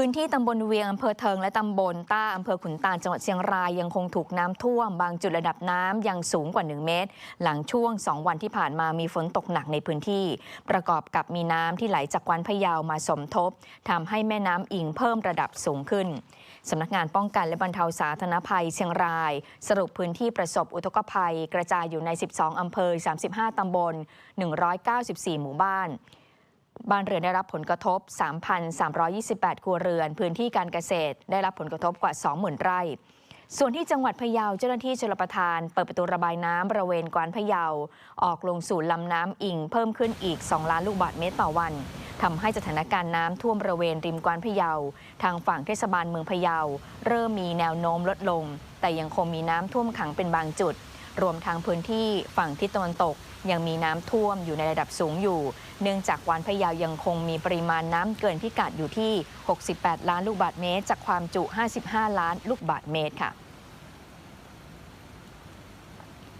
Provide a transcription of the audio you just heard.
พื้นที่ตำบลเวียงอำเภอเทิงและตำบลต้าอำเภอขุนตาลจังหวัดเชียงรายยังคงถูกน้ำท่วม บางจุดระดับน้ำยังสูงกว่า 1 เมตร หลังช่วง 2 วันที่ผ่านมามีฝนตกหนักในพื้นที่ ประกอบกับมีน้ำที่ไหลจากกวานพะเยามาสมทบทำให้แม่น้ำอิงเพิ่มระดับสูงขึ้นสำนักงานป้องกันและบรรเทาสาธารณภัยเชียงราย สรุปพื้นที่ประสบอุทกภัย กระจายอยู่ใน 12 อำเภอ 35 ตำบล 194 หมู่บ้าน บ้านเรือนได้รับผลกระทบ 3,328 ครัวเรือน พื้นที่การเกษตร ได้รับผลกระทบกว่า 20,000 ไร่ ส่วนที่จังหวัดพะเยาเจ้าหน้าที่ชลประทาน เปิดประตูระบายน้ำบริเวณกวานพะเยา ออกลงสู่ลำน้ำอิงเพิ่มขึ้นอีก 2 ล้านลูกบาศก์เมตรต่อวันทำให้สถานการณ์น้ำท่วมบริเวณริมกวานพะเยา ทางฝั่งเทศบาลเมืองพะเยา เริ่มมีแนวโน้มลดลง แต่ยังคงมีน้ำท่วมขังเป็นบางจุด รวมทางพื้นที่ฝั่งทิศตะวันตก ยังมีน้ำท่วมอยู่ในระดับสูงอยู่ เนื่องจากวานพะเยายังคงมีปริมาณน้ำเกินพิกัดอยู่ที่ 68 ล้านลูกบาศก์เมตร จากความจุ 55 ล้านลูกบาศก์เมตรค่ะ